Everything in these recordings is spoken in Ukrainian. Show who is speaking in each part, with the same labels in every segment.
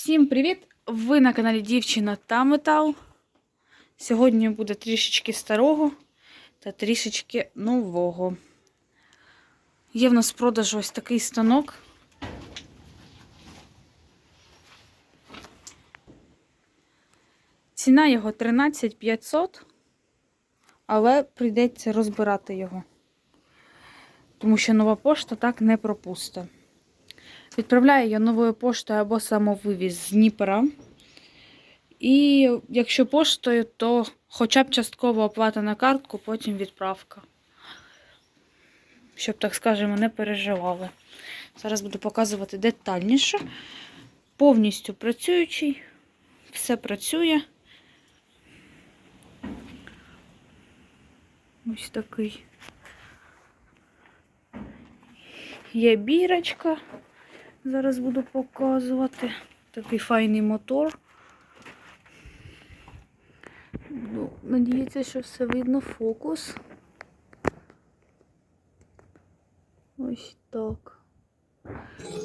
Speaker 1: Всім привіт! Ви на каналі Дівчина та Метал. Сьогодні буде трішечки старого та трішечки нового. Є в нас в продажу ось такий станок. Ціна його 13 500, але прийдеться розбирати його. Тому що нова пошта так не пропусте. Відправляю я новою поштою або самовивіз з Дніпра. І якщо поштою, то хоча б часткова оплата на картку, потім відправка. Щоб, так скажемо, не переживали. Зараз буду показувати детальніше. Повністю працюючий. Все працює. Ось такий. Є бірочка. Зараз буду показувати. Такий файний мотор. Ну, надіється, що все видно фокус. Ось так.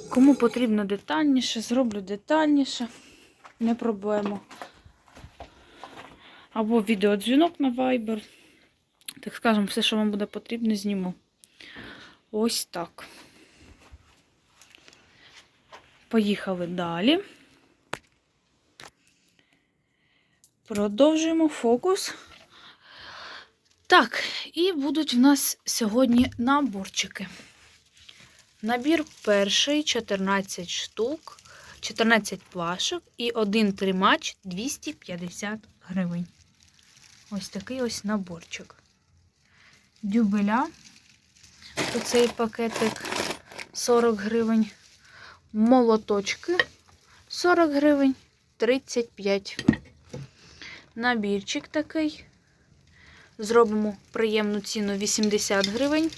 Speaker 1: Кому потрібно детальніше, зроблю детальніше. Не проблема. Або відеодзвінок на Viber. Так скажемо, все, що вам буде потрібно, зніму. Ось так. Поїхали далі. Продовжуємо фокус. Так, і будуть в нас сьогодні наборчики. Набір перший 14 штук, 14 плашок і один тримач 250 гривень. Ось такий ось наборчик. Дюбеля. Оцей пакетик 40 гривень молоточки 40 гривень 35. Набірчик такий. Зробимо приємну ціну 80 гривень.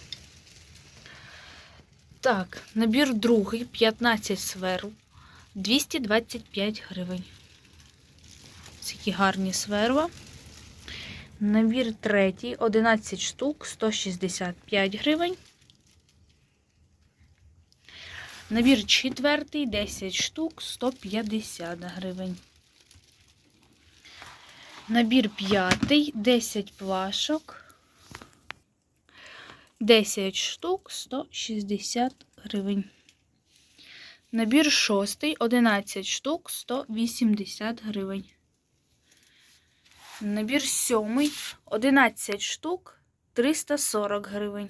Speaker 1: Так, набір другий 15 сверл 225 гривень. Такі гарні сверла. Набір третій 11 штук 165 гривень. Набір четвертий, 10 штук, 150 гривень. Набір п'ятий, 10 плашок, 10 штук, 160 гривень. Набір шостий, 11 штук, 180 гривень. Набір сьомий, 11 штук, 340 гривень.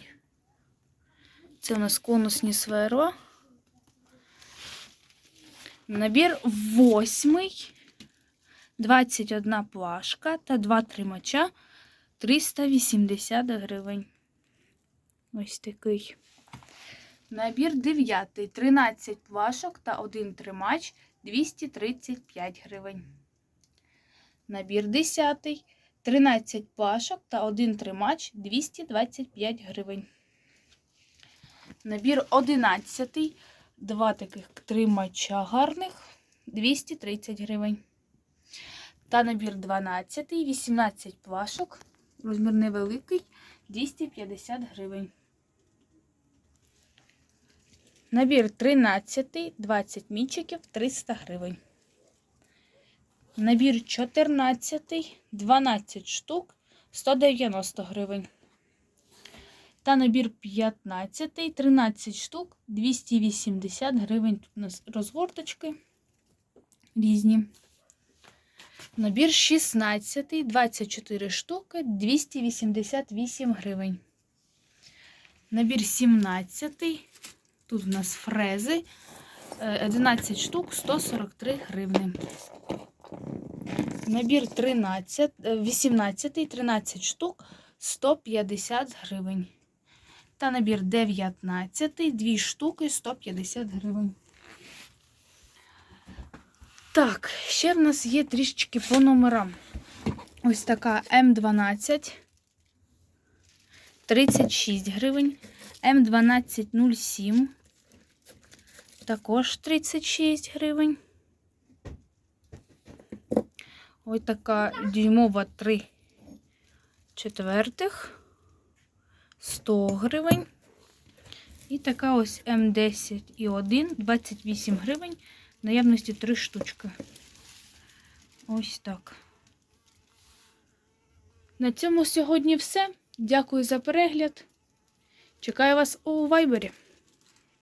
Speaker 1: Це у нас конусні сверла. Набір восьмий, 21 плашка та 2 тримача 380 гривень. Ось такий. Набір 9, 13 плашок та 1 тримач 235 гривень. Набір 10, 13 плашок та 1 тримач 225 гривень. Набір 11. Два таких тримача гарних 230 гривень. Та набір 12, 18 плашок, розмір невеликий 250 гривень. Набір 13, 20 мічиків 300 гривень. Набір 14, 12 штук 190 гривень. Та набір 15, 13 штук, 280 гривень. Тут у нас розгорточки різні. Набір 16, 24 штуки, 288 гривень. Набір 17, тут у нас фрези, 11 штук, 143 гривни. Набір 13, 18, 13 штук, 150 гривень. Та набір 19, 2 штуки 150 гривень. Так, ще в нас є трішечки по номерам. Ось така М12 36 гривень. М1207 також 36 гривень. Ось така дюймова 3 четвертих. 100 гривень. І така ось М10 і 1, 28 гривень наявності 3 штучки. Ось так. На цьому сьогодні все. Дякую за перегляд. Чекаю вас у вайбері.